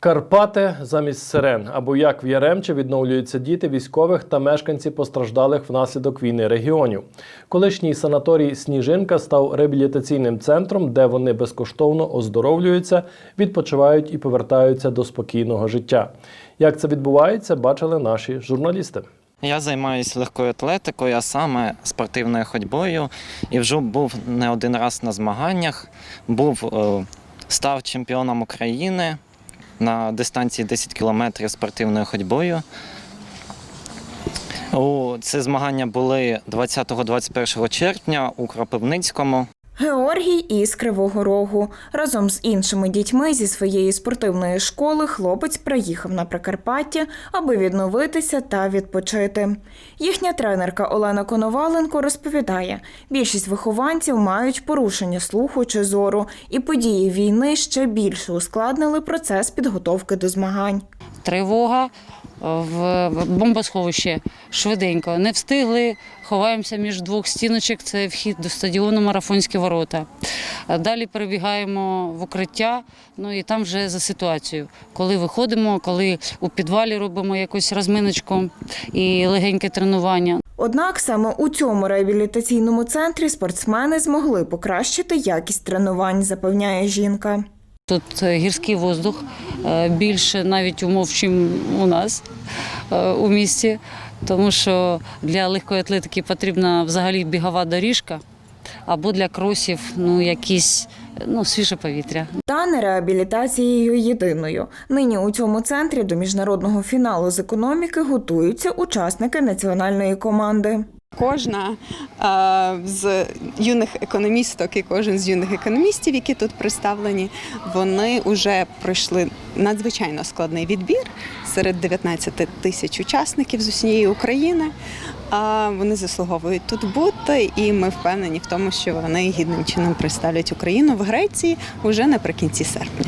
Карпати замість сирен або як в Яремче відновлюються діти військових та мешканці постраждалих внаслідок війни регіонів. Колишній санаторій Сніжинка став реабілітаційним центром, де вони безкоштовно оздоровлюються, відпочивають і повертаються до спокійного життя. Як це відбувається, бачили наші журналісти. Я займаюся легкою атлетикою, а саме спортивною ходьбою. І вже був не один раз на змаганнях. Був е, став чемпіоном України на дистанції 10 кілометрів спортивною ходьбою. Це змагання були 20-21 червня у Кропивницькому. Георгій із Кривого Рогу. Разом з іншими дітьми зі своєї спортивної школи хлопець приїхав на Прикарпаття, аби відновитися та відпочити. Їхня тренерка Олена Коноваленко розповідає, більшість вихованців мають порушення слуху чи зору, і події війни ще більше ускладнили процес підготовки до змагань. тривога в бомбосховище швиденько. Не встигли, ховаємося між двох стіночок. Це вхід до стадіону Марафонські ворота. Далі перебігаємо в укриття. Ну і там вже за ситуацією. Коли виходимо, коли у підвалі робимо якусь розминочку і легеньке тренування. Однак саме у цьому реабілітаційному центрі спортсмени змогли покращити якість тренувань, запевняє жінка. Тут е, гірський воздух більше навіть умов, чим у нас е, у місті, тому що для легкої атлетики потрібна взагалі бігова доріжка або для кросів ну, якісь ну, свіже повітря. Та не реабілітацією єдиною. Нині у цьому центрі до міжнародного фіналу з економіки готуються учасники національної команди. Кожна е, з юних економісток і кожен з юних економістів, які тут представлені, вони вже пройшли надзвичайно складний відбір серед 19 тисяч учасників з усієї України. А вони заслуговують тут бути, і ми впевнені в тому, що вони гідним чином представлять Україну в Греції уже наприкінці серпня.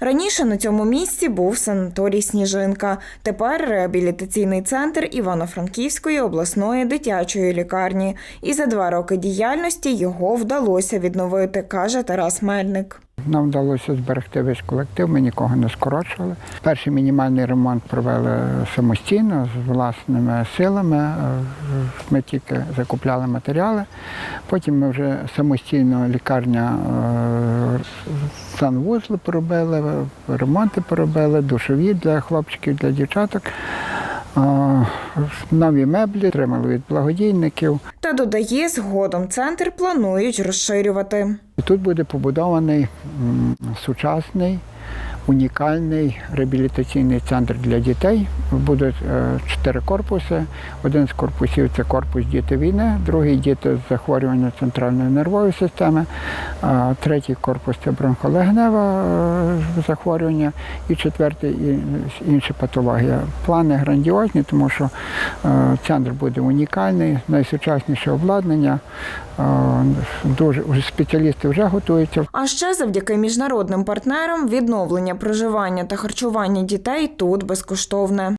Раніше на цьому місці був санаторій Сніжинка. Тепер реабілітаційний центр Івано-Франківської обласної дитячої лікарні. І за два роки діяльності його вдалося відновити, каже Тарас Мельник. Нам вдалося зберегти весь колектив, ми нікого не скорочували. Перший мінімальний ремонт провели самостійно з власними силами. Е, Ми тільки закупляли матеріали. Потім ми вже самостійно лікарня е, санвузли поробили, ремонти поробили, душові для хлопчиків, для дівчаток. Нові меблі отримали від благодійників. Та додає, згодом центр планують розширювати. Тут буде побудований сучасний, унікальний реабілітаційний центр для дітей. Будуть е, чотири корпуси. Один з корпусів це корпус діти війни, другий діти з захворювання центральної нервової системи, третій корпус це бронхолегневе захворювання, і четвертий і інші патології. Плани грандіозні, тому що е, центр буде унікальний, найсучасніше обладнання. Е, Дуже спеціалісти вже готуються. А ще завдяки міжнародним партнерам відновлення проживання та харчування дітей тут безкоштовне.